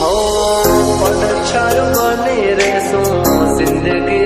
हो पतझड़ बने रे सो जिंदगी